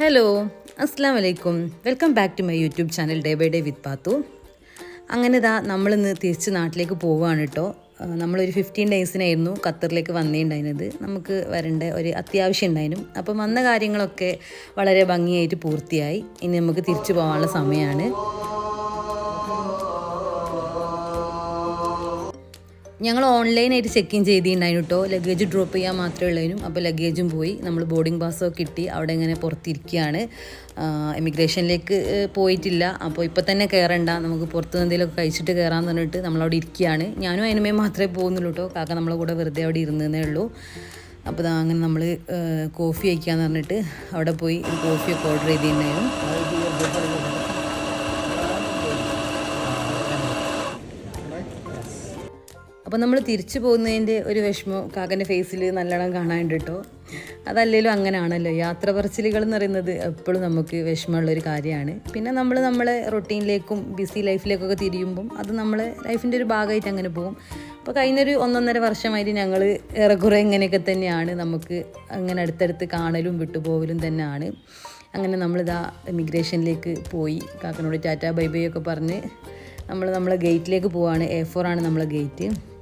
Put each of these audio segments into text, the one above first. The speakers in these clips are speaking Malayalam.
ഹലോ അസ്സാം വലൈക്കും welcome back to my YouTube channel day by day with Pathu അങ്ങനെ ഇതാ നമ്മളിന്ന് തിരിച്ച് നാട്ടിലേക്ക് പോവുകയാണ് കേട്ടോ നമ്മളൊരു ഫിഫ്റ്റീൻ ഡേയ്സിനായിരുന്നു ഖത്തറിലേക്ക് വന്നിട്ടുണ്ടായിരുന്നത് നമുക്ക് വരേണ്ട ഒരു അത്യാവശ്യം ഉണ്ടായിരുന്നു. അപ്പം വന്ന കാര്യങ്ങളൊക്കെ വളരെ ഭംഗിയായിട്ട് പൂർത്തിയായി. ഇനി നമുക്ക് തിരിച്ചു പോകാനുള്ള സമയമാണ്. ഞങ്ങൾ ഓൺലൈനായിട്ട് ചെക്ക് ഇൻ ചെയ്തിട്ടുണ്ടായിരുന്നു കേട്ടോ ലഗേജ് ഡ്രോപ്പ് ചെയ്യാൻ മാത്രമേ ഉള്ളതിനും അപ്പോൾ ലഗേജും പോയി. നമ്മൾ ബോർഡിംഗ് പാസ്സൊക്കെ കിട്ടി. അവിടെ ഇങ്ങനെ പുറത്തിരിക്കുകയാണ്. എമിഗ്രേഷനിലേക്ക് പോയിട്ടില്ല. അപ്പോൾ ഇപ്പോൾ തന്നെ കയറണ്ട. നമുക്ക് പുറത്ത് നിന്ന് എന്തെങ്കിലുമൊക്കെ കഴിച്ചിട്ട് കയറാമെന്ന് പറഞ്ഞിട്ട് നമ്മളവിടെ ഇരിക്കുകയാണ്. ഞാനും അതിനുമേ മാത്രമേ പോകുന്നുള്ളൂ കേട്ടോ കാക്ക നമ്മളെ കൂടെ വെറുതെ അവിടെ ഇരുന്നതേ ഉള്ളൂ. അപ്പോൾ ദാ അങ്ങനെ നമ്മൾ കോഫി അയക്കാന്ന് പറഞ്ഞിട്ട് അവിടെ പോയി കോഫിയൊക്കെ ഓർഡർ ചെയ്തിട്ടുണ്ടായിരുന്നു. അപ്പോൾ നമ്മൾ തിരിച്ചു പോകുന്നതിന്റെ ഒരു വിഷമം കാക്കന്റെ ഫേസിൽ നല്ലോണം കാണാനുണ്ട് കേട്ടോ. അതല്ലേലും അങ്ങനെയാണല്ലോ യാത്ര പറച്ചിലുകൾ എന്ന് പറയുന്നത് എപ്പോഴും നമുക്ക് വിഷമമുള്ളൊരു കാര്യമാണ്. പിന്നെ നമ്മൾ നമ്മളെ റൊട്ടീനിലേക്കും ബിസി ലൈഫിലേക്കൊക്കെ തിരിയുമ്പം അത് നമ്മളെ ലൈഫിന്റെ ഒരു ഭാഗമായിട്ട് അങ്ങനെ പോകും. അപ്പോൾ കഴിഞ്ഞൊരു ഒന്നൊന്നര വർഷമായിട്ട് ഞങ്ങൾ ഏറെക്കുറെ ഇങ്ങനെയൊക്കെ തന്നെയാണ്. നമുക്ക് അങ്ങനെ അടുത്തടുത്ത് കാണലും വിട്ടുപോകലും തന്നെയാണ്. അങ്ങനെ നമ്മളിതാ ഇമിഗ്രേഷനിലേക്ക് പോയി. കാക്കനോട് ടാറ്റ ബൈ ഒക്കെ പറഞ്ഞ് നമ്മൾ നമ്മളെ ഗേറ്റിലേക്ക് പോവാണ്. എ ഫോർ ആണ് നമ്മളെ ഗേറ്റ്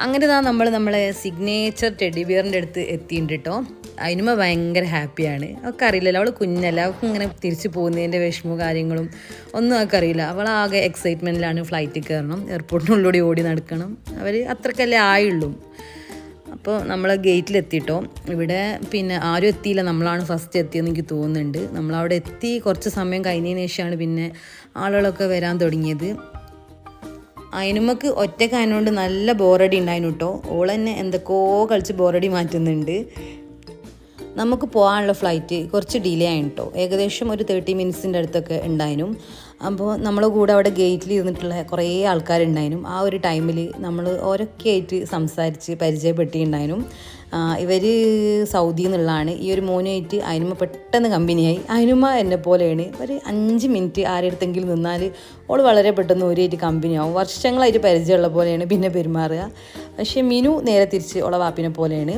അങ്ങനെ ഇതാ നമ്മൾ നമ്മളെ സിഗ്നേച്ചർ ടെഡി ബിയറിന്റെ അടുത്ത് എത്തിയിട്ടുണ്ട് കേട്ടോ അതിനുമ ഭയങ്കര ഹാപ്പിയാണ് അവൾക്ക് അറിയില്ലല്ലോ. അവൾ കുഞ്ഞല്ല. അവൾക്ക് ഇങ്ങനെ തിരിച്ചു പോകുന്നതിന്റെ വിഷമവും കാര്യങ്ങളും ഒന്നും അവൾക്ക് അറിയില്ല. അവൾ ആകെ എക്സൈറ്റ്മെന്റിലാണ് ഫ്ലൈറ്റിൽ കയറണം. എയർപോർട്ടിനുള്ളിലൂടെ ഓടി നടക്കണം. അവർ അത്രക്കല്ലേ ആയുള്ളൂ. അപ്പോൾ നമ്മൾ ഗേറ്റിലെത്തിയിട്ടോ ഇവിടെ പിന്നെ ആരും എത്തിയില്ല. നമ്മളാണ് ഫസ്റ്റ് എത്തിയെന്ന് എനിക്ക് തോന്നുന്നുണ്ട്. നമ്മളവിടെ എത്തി കുറച്ച് സമയം കഴിഞ്ഞതിന് ശേഷമാണ് പിന്നെ ആളുകളൊക്കെ വരാൻ തുടങ്ങിയത്. അതിനുമക്ക് ഒറ്റക്കായതുകൊണ്ട് നല്ല ബോറടി ഉണ്ടായിരുന്നു കേട്ടോ ഓൾ തന്നെ എന്തൊക്കെയോ കളിച്ച് ബോറടി മാറ്റുന്നുണ്ട്. നമുക്ക് പോകാനുള്ള ഫ്ലൈറ്റ് കുറച്ച് ഡിലേ ആയി കേട്ടോ ഏകദേശം ഒരു തേർട്ടി മിനിറ്റ്സിന്റെ അടുത്തൊക്കെ ഉണ്ടായിരുന്നു അപ്പോൾ നമ്മളെ കൂടെ അവിടെ ഗേറ്റിൽ ഇരുന്നിട്ടുള്ള കുറേ ആൾക്കാരുണ്ടായിരുന്നു ആ ഒരു ടൈമിൽ നമ്മൾ ഓരോക്കെ ആയിട്ട് സംസാരിച്ച് പരിചയപ്പെട്ടിട്ടുണ്ടായിരുന്നു ഇവർ സൗദി നിന്നുള്ളതാണ് ഈ ഒരു മോനുമായിട്ട് അതിനുമ പെട്ടെന്ന് കമ്പനിയായി. അതിനുമ എന്നെ പോലെയാണ്. ഒരു അഞ്ച് മിനിറ്റ് ആരെടുത്തെങ്കിലും നിന്നാൽ ഓൾ വളരെ പെട്ടെന്ന് ഒരേറ്റ് കമ്പനിയാവും. വർഷങ്ങളായിട്ട് പരിചയമുള്ള പോലെയാണ് പിന്നെ പെരുമാറുക. പക്ഷേ മിനു നേരെ തിരിച്ച് ഉള്ള വാപ്പിനെ പോലെയാണ്.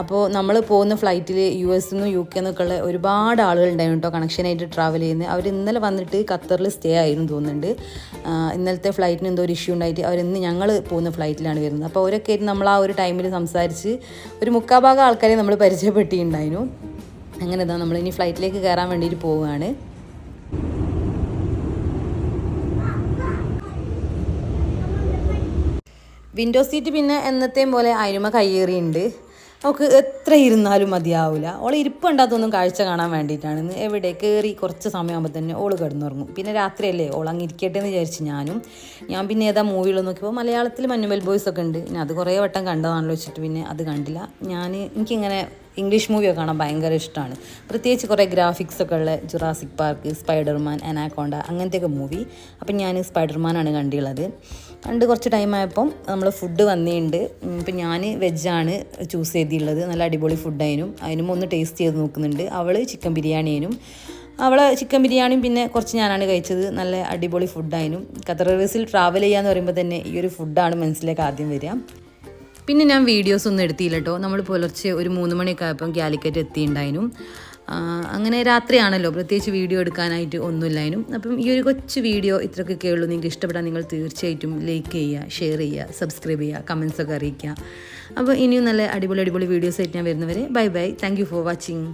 അപ്പോൾ നമ്മൾ പോകുന്ന ഫ്ലൈറ്റിൽ യു എസ് നിന്നും യു കെ നിന്നൊക്കെ ഉള്ള ഒരുപാട് ആളുകൾ ഉണ്ടായിരുന്നു കേട്ടോ കണക്ഷനായിട്ട് ട്രാവൽ ചെയ്യുന്നത്. അവർ ഇന്നലെ വന്നിട്ട് ഖത്തറിൽ സ്റ്റേ ആയിരുന്നു തോന്നുന്നുണ്ട്. ഇന്നലത്തെ ഫ്ലൈറ്റിന് എന്തോ ഒരു ഇഷ്യൂ ഉണ്ടായിട്ട് അവർ ഇന്ന് ഞങ്ങൾ പോകുന്ന ഫ്ലൈറ്റിലാണ് വരുന്നത്. അപ്പോൾ അവരൊക്കെ നമ്മൾ ആ ഒരു ടൈമിൽ സംസാരിച്ച് ഒരു മുക്കാഭാഗം ആൾക്കാരെ നമ്മൾ പരിചയപ്പെട്ടിട്ടുണ്ടായിരുന്നു. അങ്ങനെ ഇതാ ഇനി ഫ്ലൈറ്റിലേക്ക് കയറാൻ വേണ്ടിയിട്ട് പോവുകയാണ്. വിൻഡോ സീറ്റ് പിന്നെ എന്നത്തെയും പോലെ അരുമ കയ്യേറിയുണ്ട്. നമുക്ക് എത്ര ഇരുന്നാലും മതിയാവില്ല ഓൾ ഇരിപ്പുണ്ടാത്തൊന്നും കാഴ്ച കാണാൻ വേണ്ടിയിട്ടാണ്. എവിടെ കയറി കുറച്ച് സമയമാകുമ്പോൾ തന്നെ ഓൾ കിടന്നുറങ്ങും. പിന്നെ രാത്രിയല്ലേ? ഓൾ അങ്ങ് ഇരിക്കട്ടെ എന്ന് വിചാരിച്ച് ഞാനും ഞാൻ പിന്നെ ഏതാ മൂവികൾ നോക്കിയപ്പോൾ മലയാളത്തിൽ മഞ്ഞുമൽ ബോയ്സ് ഒക്കെ ഉണ്ട്. പിന്നെ അത് കുറേ വട്ടം കണ്ടതാണല്ലോ വെച്ചിട്ട് പിന്നെ അത് കണ്ടില്ല. ഞാൻ എനിക്കിങ്ങനെ ഇംഗ്ലീഷ് മൂവിയൊക്കെ കാണാൻ ഭയങ്കര ഇഷ്ടമാണ് പ്രത്യേകിച്ച് കുറേ ഗ്രാഫിക്സ് ഒക്കെ ഉള്ള ജുറാസിക് പാർക്ക് സ്പൈഡർമാൻ അനാക്കോണ്ട അങ്ങനത്തെയൊക്കെ മൂവി അപ്പം ഞാൻ സ്പൈഡർമാനാണ് കണ്ടിള്ളത് കണ്ട് കുറച്ച് ടൈം ആയപ്പം നമ്മൾ ഫുഡ് വന്നിട്ടുണ്ട്. ഇപ്പം ഞാൻ വെജാണ് ചൂസ് ചെയ്തിട്ടുള്ളത്. നല്ല അടിപൊളി ഫുഡായിരുന്നു അതിനും ഒന്ന് ടേസ്റ്റ് ചെയ്ത് നോക്കുന്നുണ്ട്. അവൾ ചിക്കൻ ബിരിയാണിയേനും അവളെ ചിക്കൻ ബിരിയാണിയും പിന്നെ കുറച്ച് ഞാനാണ് കഴിച്ചത്. നല്ല അടിപൊളി ഫുഡായിരുന്നു ഖത്തർ റിവേഴ്സിൽ ട്രാവൽ ചെയ്യാന്ന് പറയുമ്പോൾ തന്നെ ഈ ഒരു ഫുഡാണ് മനസ്സിലേക്ക് ആദ്യം വരിക. പിന്നെ ഞാൻ വീഡിയോസ് ഒന്നും എടുത്തില്ല കേട്ടോ നമ്മൾ പുലർച്ചെ ഒരു മൂന്ന് മണിയൊക്കെ ആയപ്പം കാലിക്കറ്റ് എത്തിയിട്ടുണ്ടായിരുന്നു അങ്ങനെ രാത്രിയാണല്ലോ. പ്രത്യേകിച്ച് വീഡിയോ എടുക്കാനായിട്ട് ഒന്നുമില്ലായിരുന്നു അപ്പം ഈ ഒരു കൊച്ചു വീഡിയോ ഇത്രയൊക്കെ ഉള്ളൂ. നിങ്ങൾക്ക് ഇഷ്ടപ്പെട്ടാൽ നിങ്ങൾ തീർച്ചയായിട്ടും ലൈക്ക് ചെയ്യുക ഷെയർ ചെയ്യുക സബ്സ്ക്രൈബ് ചെയ്യുക കമൻസ് ഒക്കെ അറിയിക്കുക. അപ്പോൾ ഇനിയും നല്ല അടിപൊളി അടിപൊളി വീഡിയോസ് ആയിട്ട് ഞാൻ വരുന്നവരെ bye bye thank for watching